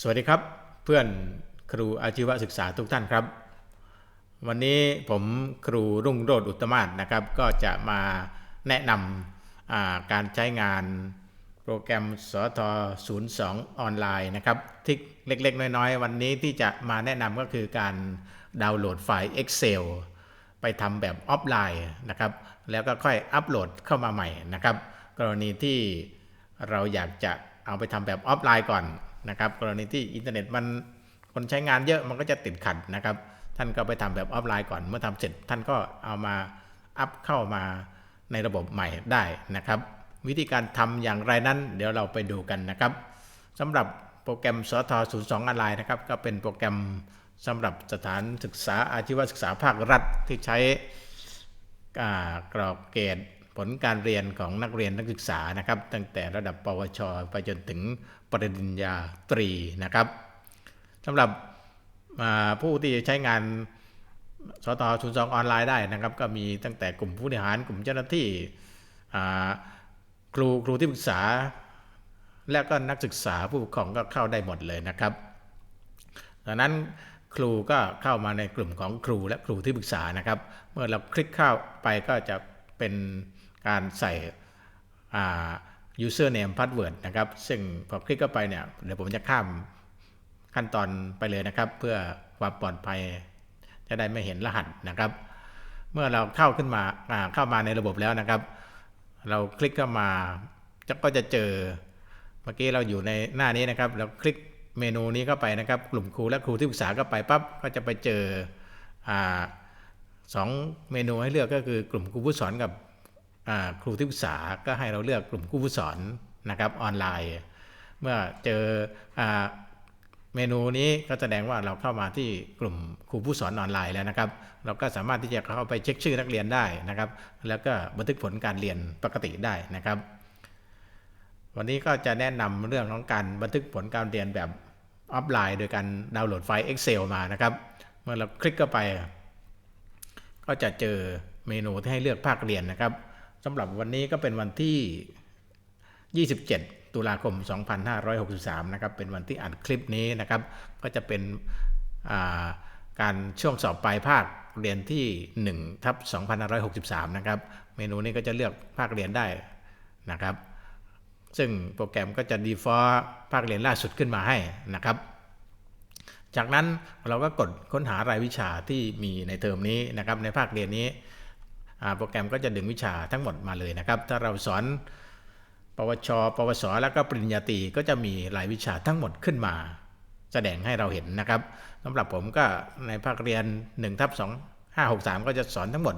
สวัสดีครับเพื่อนครูอาชีวศึกษาทุกท่านครับ วันนี้ผมครูรุ่งโรจน์อุตมาศนะครับ ก็จะมาแนะนำการใช้งานโปรแกรมสท02 ออนไลน์นะครับที่เล็ก ๆ น้อย ๆ วันนี้ที่จะมาแนะนำก็คือการดาวน์โหลดไฟล์ Excel ไปทำแบบออฟไลน์นะครับ แล้วก็ค่อยอัปโหลดเข้ามาใหม่นะครับ กรณีที่เราอยากจะเอาไปทำแบบออฟไลน์ก่อน นะครับ กรณีที่อินเทอร์เน็ตมันคนใช้งานเยอะมันก็จะติดขัดนะครับ ท่านก็ไปทำแบบออฟไลน์ก่อนเมื่อทำเสร็จ ท่านก็เอามาอัพเข้ามาในระบบใหม่ได้นะครับ วิธีการทำอย่างไรนั้น เดี๋ยวเราไปดูกันนะครับสำหรับโปรแกรมสท02ออนไลน์นะครับ ก็เป็นโปรแกรมสำหรับสถานศึกษาอาชีวศึกษาภาครัฐที่ใช้กรอบเกณฑ์ ผลการเรียนของนักเรียนนักศึกษานะครับ ตั้งแต่ระดับปวช ไปจนถึงปริญญาตรีนะครับสำหรับผู้ที่จะใช้งานสตศูนย์สองออนไลน์ได้นะครับ ก็มีตั้งแต่กลุ่มผู้บริหารกลุ่มเจ้าหน้าที่ครูครูที่ปรึกษา และก็นักศึกษาผู้ปกครองก็เข้าได้หมดเลยนะครับดังนั้นครูก็เข้ามาในกลุ่มของครูและครูที่ปรึกษานะครับ เมื่อเราคลิกเข้าไปก็จะเป็น การใส่ username password นะครับ ซึ่งพอคลิกเข้าไปเนี่ย เดี๋ยวผมจะข้ามขั้นตอนไปเลยนะครับ เพื่อความปลอดภัยจะได้ไม่เห็นรหัสนะครับ เมื่อเราเข้าขึ้นมาาเข้ามาในระบบแล้วนะครับ เราคลิกเข้ามาจะก็จะเจอเมื่อกี้เราอยู่ในหน้านี้นะครับ เราคลิกเมนูนี้เข้าไปนะครับ กลุ่มครูและครูที่ปรึกษาเข้าไปปั๊บก็จะไปเจออสองเมนูให้เลือกก็คือกลุ่มครูผู้สอนกับ ครูที่ปรึกษาก็ให้เราเลือกกลุ่มครูผู้สอนนะครับออนไลน์ เมื่อเจออเมนูนี้ก็แสดงว่าเราเข้ามาที่กลุ่มครูผู้สอนออนไลน์แล้วนะครับ เราก็สามารถที่จะเข้าไปเช็คชื่อนักเรียนได้นะครับ แล้วก็บันทึกผลการเรียนปกติได้นะครับ วันนี้ก็จะแนะนำเรื่องของการบันทึกผลการเรียนแบบออฟไลน์ โดยการดาวน์โหลดไฟล์ Excel มานะครับ เมื่อเราคลิกเข้าไป ก็จะเจอเมนูที่ให้เลือกภาคเรียนนะครับ สำหรับวันนี้ก็เป็นวันที่ 27 ตุลาคม 2563 นะครับ เป็นวันที่อัดคลิปนี้นะครับ ก็จะเป็นาการช่วงสอบปลายภาคเรียนที่1ทับ2563 นะครับ เมนูนี้ก็จะเลือกภาคเรียนได้นะครับ ซึ่งโปรแกรมก็จะ default ภาคเรียนล่าสุดขึ้นมาให้นะครับจากนั้นเราก็กดค้นหารายวิชาที่มีในเทอมนี้นะครับในภาคเรียนนี้ โปรแกรมก็จะดึงวิชาทั้งหมดมาเลยนะครับ ถ้าเราสอนปวช ปวส แล้วก็ปริญญาตรีก็จะมีรายวิชาทั้งหมดขึ้นมา แสดงให้เราเห็นนะครับสำหรับผมก็ในภาคเรียน1ทับ2 5 6 3 ก็จะสอนทั้งหมด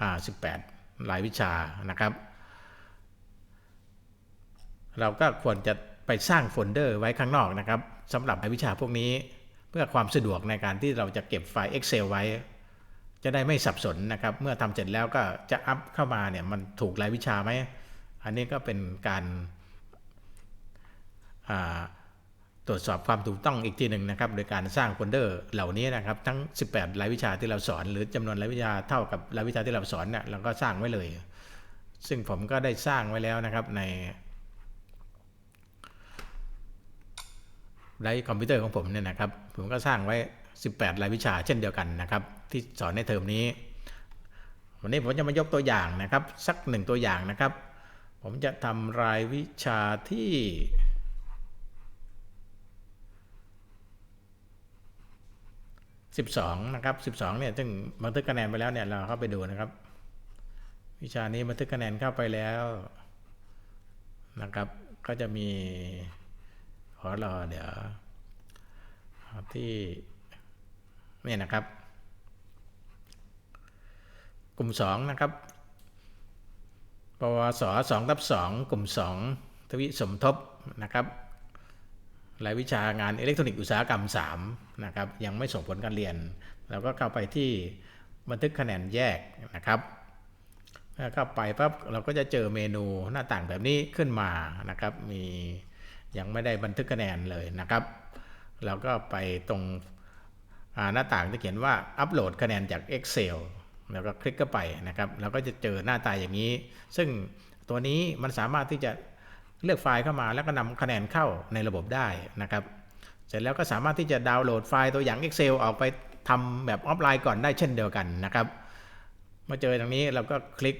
อ่า18 รายวิชานะครับ เราก็ควรจะไปสร้างโฟลเดอร์ไว้ข้างนอกนะครับสำหรับรายวิชาพวกนี้ เพื่อความสะดวกในการที่เราจะเก็บไฟล์ Excel ไว้ จะได้ไม่สับสนนะครับ เมื่อทำเสร็จแล้วก็จะอัพเข้ามาเนี่ยมันถูกรายวิชาไหม อันนี้ก็เป็นการาตรวจสอบความถูกต้องอีกทีหนึ่งนะครับ โดยการสร้างโฟลเดอร์เหล่านี้นะครับ ทั้ง 18 รายวิชาที่เราสอน หรือจำนวนรายวิชาเท่ากับรายวิชาที่เราสอนเนี่ยเราก็สร้างไว้เลย ซึ่งผมก็ได้สร้างไว้แล้วนะครับในไดรคอมพิวเตอร์ของผมเนี่ยนะครับ ผมก็สร้างไว้ 18 รายวิชาเช่นเดียวกันนะครับ ที่สอนในเทอมนี้ วันนี้ผมจะมายกตัวอย่างนะครับ สักหนึ่งตัวอย่างนะครับ ผมจะทำรายวิชาที่12นะครับ12เนี่ยซึ่งบันทึกคะแนนไปแล้วเนี่ยเราเข้าไปดูนะครับ วิชานี้บันทึกคะแนนเข้าไปแล้วนะครับ ก็จะมีขอรอเดี๋ยวที่ เนี่ยนะครับ กลุ่ม 2 นะครับปวส2ทับ2กลุ่ม 2 ทวิสมทบนะครับรายวิชางานอิเล็กทรอนิกส์อุตสาหกรรม3นะครับยังไม่ส่งผลการเรียน เราก็เข้าไปที่บันทึกคะแนนแยกนะครับถ้าเข้าไปปั๊บเราก็จะเจอเมนูหน้าต่างแบบนี้ขึ้นมานะครับ มียังไม่ได้บันทึกคะแนนเลยนะครับ เราก็ไปตรง หน้าต่างที่เขียนว่าอัปโหลดคะแนนจาก Excel แล้วก็คลิกเข้าไปนะครับเราก็จะเจอหน้าตาอย่างนี้ ซึ่งตัวนี้มันสามารถที่จะเลือกไฟล์เข้ามาแล้วก็นำคะแนนเข้าในระบบได้นะครับ เสร็จแล้วก็สามารถที่จะดาวน์โหลดไฟล์ตัวอย่าง Excel ออกไปทำแบบออฟไลน์ก่อนได้เช่นเดียวกันนะครับมาเจอตรงนี้เราก็คลิก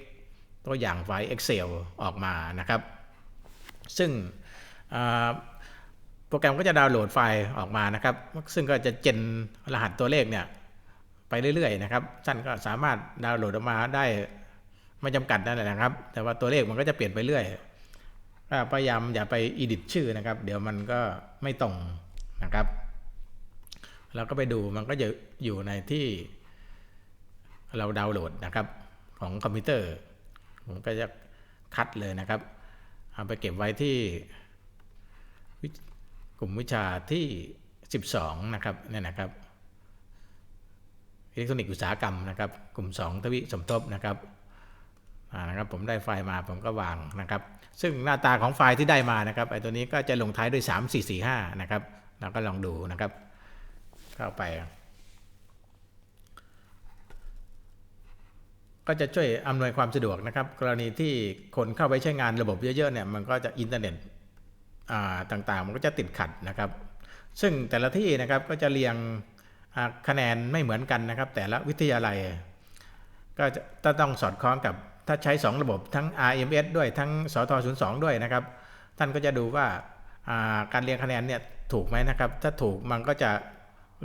ตัวอย่างไฟล์ Excel ออกมานะครับ ซึ่ง โปรแกรมก็จะดาวน์โหลดไฟล์ออกมานะครับ ซึ่งก็จะเจนรหัสตัวเลขเนี่ยไปเรื่อยๆนะครับ ท่านก็สามารถดาวน์โหลดออกมาได้ไม่จำกัดนั่นแหละนะครับ แต่ว่าตัวเลขมันก็จะเปลี่ยนไปเรื่อยพยายามอย่าไปอีดิทชื่อนะครับ เดี๋ยวมันก็ไม่ตรงนะครับเราก็ไปดูมันก็จะอยู่ในที่เราดาวน์โหลดนะครับของคอมพิวเตอร์ ผมก็จะคัดเลยนะครับ เอาไปเก็บไว้ที่ ลุ่มวิชาที่ 12 นะครับเนี่ยนะครับอิเล็กทรอนิกส์อุตสาหกรรมนะครับ กลุ่ม 2 ทวิสมทบนะครับนะครับผมได้ไฟล์มาผมก็วางนะครับ ซึ่งหน้าตาของไฟล์ที่ได้มานะครับไอ้ตัวนี้ก็จะลงท้ายด้วย 3 4 4 5 นะครับ เราก็ลองดูนะครับ เข้าไป ก็จะช่วยอำนวยความสะดวกนะครับ กรณีที่คนเข้าไปใช้งานระบบเยอะๆเนี่ยมันก็จะอินเทอร์เน็ต ต่างๆ มันก็จะติดขัดนะครับ ซึ่งแต่ละที่นะครับก็จะเรียงคะแนนไม่เหมือนกันนะครับ แต่ละวิทยาลัย ก็จะต้องสอดคล้องกับถ้าใช้ 2 ระบบทั้ง RMS ด้วยทั้งสท02 ด้วยนะครับ ท่านก็จะดูว่าาการเรียงคะแนนเนี่ยถูกไหมนะครับ ถ้าถูกมันก็จะ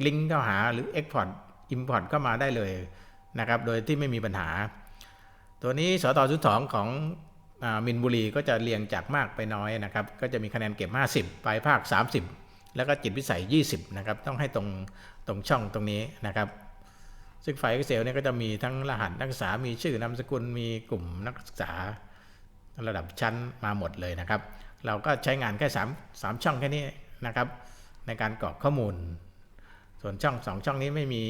ลิงก์เข้าหาหรือ Export Import เข้ามาได้เลยนะครับ โดยที่ไม่มีปัญหา ตัวนี้สตศูนย์สองของ มินบุรีก็จะเรียงจากมากไปน้อยนะครับ ก็จะมีคะแนนเก็บ 50 ปลายภาค 30 แล้วก็จิตวิสัย 20 นะครับ ต้องให้ตรงตรงช่องตรงนี้นะครับ ซึ่งไฟล์ Excel เนี่ยก็จะมีทั้งรหัสนักศึกษา มีชื่อนามสกุล มีกลุ่มนักศึกษาระดับชั้นมาหมดเลยนะครับ เราก็ใช้งานแค่3 3ช่องแค่นี้นะครับ ในการกรอกข้อมูล ส่วนช่อง 2 ช่องนี้ไม่มี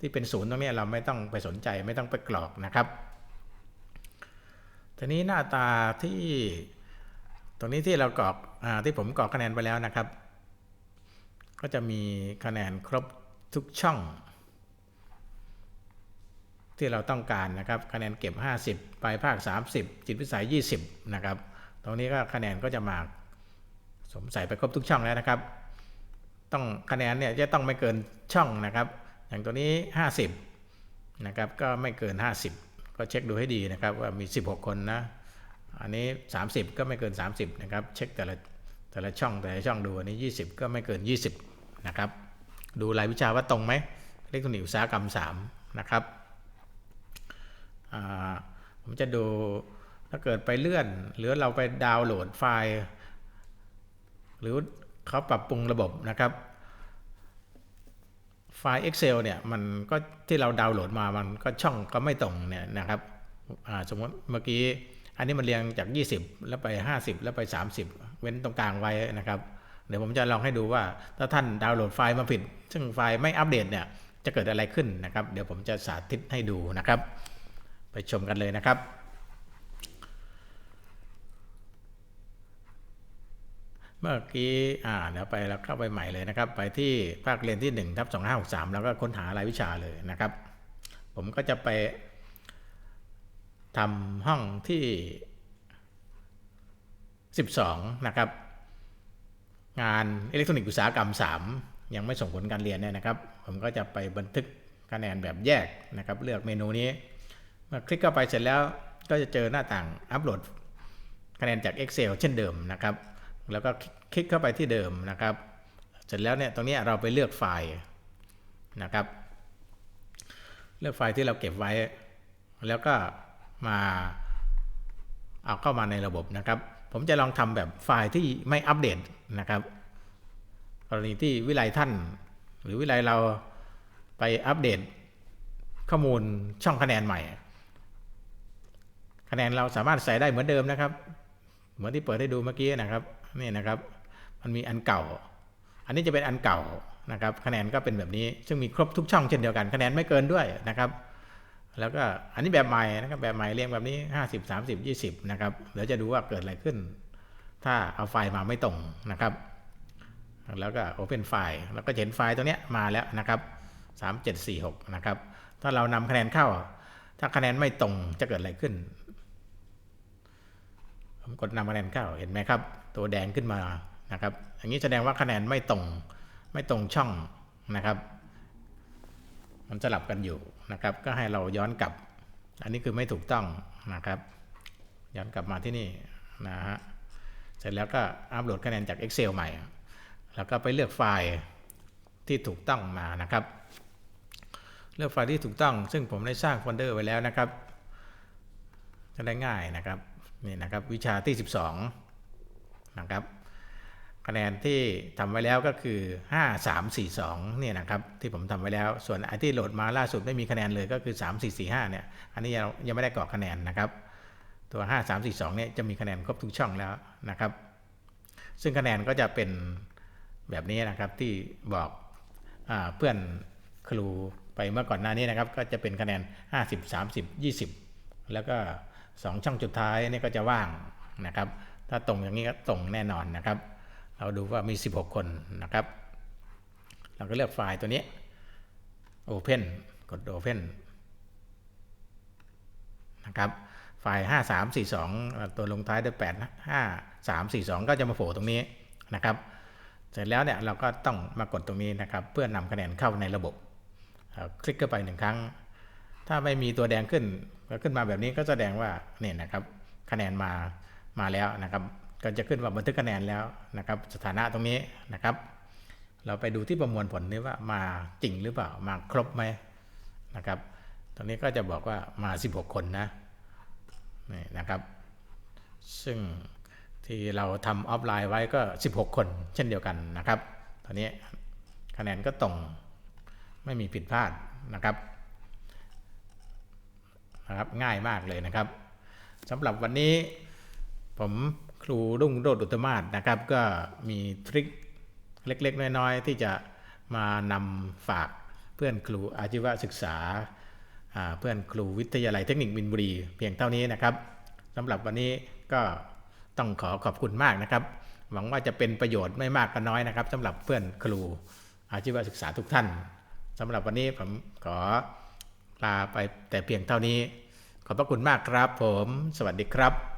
ที่เป็นศูนย์ตรงนี้เราไม่ต้องไปสนใจไม่ต้องไปกรอกนะครับ ทีนี้หน้าตาที่ตรงนี้ที่เรากรอกอที่ผมกรอกคะแนนไปแล้วนะครับ ก็จะมีคะแนนครบทุกช่อง ที่เราต้องการนะครับ คะแนนเก็บ 50ปลายภาค 30 จิตวิสัย 20 นะครับ ตรงนี้ก็คะแนนก็จะมาสมใส่ไปครบทุกช่องแล้วนะครับ ต้องคะแนนเนี่ยจะต้องไม่เกินช่องนะครับ อย่างตัวนี้ 50 นะครับ ก็ไม่เกิน 50 ก็เช็คดูให้ดีนะครับว่ามี 16 คนนะ อันนี้ 30 ก็ไม่เกิน 30 นะครับ เช็คแต่ละแต่ละช่องแต่ละช่องดูอันนี้ 20 ก็ไม่เกิน 20 นะครับ ดูรายวิชาว่าตรงไหมเล็กทรอนิกส์อุตสาหกรรม 3 นะครับผมจะดูถ้าเกิดไปเลื่อน หรือเราไปดาวน์โหลดไฟล์ หรือเขาปรับปรุงระบบนะครับ ไฟล์ Excel เนี่ยมันก็ที่เราดาวน์โหลดมามันก็ช่องก็ไม่ตรงเนี่ยนะครับสมมติเมื่อกี้อันนี้มันเรียงจาก 20 แล้วไป 50 แล้วไป 30 เว้นตรงกลางไว้นะครับ เดี๋ยวผมจะลองให้ดูว่าถ้าท่านดาวน์โหลดไฟล์มาผิด ซึ่งไฟล์ไม่อัปเดตเนี่ยจะเกิดอะไรขึ้นนะครับ เดี๋ยวผมจะสาธิตให้ดูนะครับ ไปชมกันเลยนะครับ เมื่อกี้อ่าเดี๋ยวไปเราเข้าไปใหม่เลยนะครับ ไปที่ภาคเรียนที่1ทับ2563 แล้วก็ค้นหารายวิชาเลยนะครับ ผมก็จะไปทำห้องที่ 12 นะครับ งานอิเล็กทรอนิกส์อุตสาหกรรม 3 ยังไม่ส่งผลการเรียนเนี่ยนะครับ ผมก็จะไปบันทึกคะแนนแบบแยกนะครับ เลือกเมนูนี้ เมื่อคลิกเข้าไปเสร็จแล้วก็จะเจอหน้าต่างอัปโหลดคะแนนจาก Excel เช่นเดิมนะครับ แล้วก็คลิกเข้าไปที่เดิมนะครับ เสร็จแล้วเนี่ยตรงนี้เราไปเลือกไฟล์นะครับ เลือกไฟล์ที่เราเก็บไว้ แล้วก็มาเอาเข้ามาในระบบนะครับ ผมจะลองทำแบบไฟล์ที่ไม่อัปเดตนะครับ กรณีที่วิไลท่าน หรือวิไลเราไปอัปเดตข้อมูลช่องคะแนนใหม่ คะแนนเราสามารถใส่ได้เหมือนเดิมนะครับ เหมือนที่เปิดให้ดูเมื่อกี้นะครับ นี่นะครับ มันมีอันเก่า อันนี้จะเป็นอันเก่านะครับ คะแนนก็เป็นแบบนี้ ซึ่งมีครบทุกช่องเช่นเดียวกัน คะแนนไม่เกินด้วยนะครับ แล้วก็อันนี้แบบใหม่นะครับ แบบใหม่เรียงแบบนี้ 50 30 20 นะครับ เดี๋ยวจะดูว่าเกิดอะไรขึ้น ถ้าเอาไฟล์มาไม่ตรงนะครับ แล้วก็ Open ไฟล์ แล้วก็เห็นไฟล์ตัวเนี้ยมาแล้วนะครับ 3746 นะครับ ถ้าเรานำคะแนนเข้า ถ้าคะแนนไม่ตรงจะเกิดอะไรขึ้นผมกดนำคะแนนเข้าเห็นไหมครับ ตัวแดงขึ้นมานะครับ อย่างนี้แสดงว่าคะแนนไม่ตรงไม่ตรงช่องนะครับ มันสลับกันอยู่นะครับ ก็ให้เราย้อนกลับ อันนี้คือไม่ถูกต้องนะครับ ย้อนกลับมาที่นี่นะฮะเสร็จแล้วก็อัปโหลดคะแนนจาก Excel ใหม่ แล้วก็ไปเลือกไฟล์ที่ถูกต้องมานะครับ เลือกไฟล์ที่ถูกต้อง ซึ่งผมได้สร้างโฟลเดอร์ไว้แล้วนะครับ จะได้ง่ายนะครับ นี่นะครับ วิชาที่ 12 นะครับ คะแนนที่ทำไว้แล้วก็คือ 5 3 4 2เนี่ยนะครับที่ผมทำไว้แล้ว ส่วนไอ้ที่โหลดมาล่าสุดไม่มีคะแนนเลยก็คือ 3 4 4 5เนี่ยอันนี้ยังยังไม่ได้กรอกคะแนนนะครับ ตัว 5 3 4 2เนี่ยจะมีคะแนนครบทุกช่องแล้วนะครับ ซึ่งคะแนนก็จะเป็นแบบนี้นะครับที่บอกอเพื่อนครูไปเมื่อก่อนหน้านี้นะครับ ก็จะเป็นคะแนน 50 30 20 แล้วก็ 2 ช่องสุดท้ายนี่ก็จะว่างนะครับ ถ้าตรงอย่างนี้ก็ตรงแน่นอนนะครับ เราดูว่ามี 16 คนนะครับ เราก็เลือกไฟล์ตัวนี้ Open กด Open นะครับ ไฟล์ 5342 ตัวลงท้ายด้วย8 5 3 4 2 ก็จะมาโผล่ตรงนี้นะครับ เสร็จแล้วเนี่ยเราก็ต้องมากดตรงนี้นะครับ เพื่อนำคะแนนเข้าในระบบ คลิกเข้าไปหนึ่งครั้ง ถ้าไม่มีตัวแดงขึ้นก็ขึ้นมาแบบนี้ก็แสดงว่าเนี่ยนะครับคะแนนมา มาแล้วนะครับ ก็จะขึ้นว่าบันทึกคะแนนแล้วนะครับ สถานะตรงนี้นะครับ เราไปดูที่ประมวลผลนี้ว่ามาจริงหรือเปล่ามาครบไหมนะครับ ตรงนี้ก็จะบอกว่ามา 16 คนนะนี่นะครับ ซึ่งที่เราทำออฟไลน์ไว้ก็ 16 คนเช่นเดียวกันนะครับ ตอนนี้คะแนนก็ตรงไม่มีผิดพลาดนะครับนะครับ ง่ายมากเลยนะครับสำหรับวันนี้ ผมครูรุ่งโรจน์อุตมาศนะครับ ก็มีทริคเล็ก ๆ น้อย ๆ ที่จะมานำฝากเพื่อนครูอาชีวศึกษาอ่าเพื่อนครูวิทยาลัยเทคนิคมินบุรี เพียงเท่านี้นะครับสำหรับวันนี้ก็ต้องขอขอบคุณมากนะครับ หวังว่าจะเป็นประโยชน์ไม่มากก็น้อยนะครับสำหรับเพื่อนครูอาชีวศึกษาทุกท่านสำหรับวันนี้ผมขอลาไปแต่เพียงเท่านี้ ขอบพระคุณมากครับผม สวัสดีครับ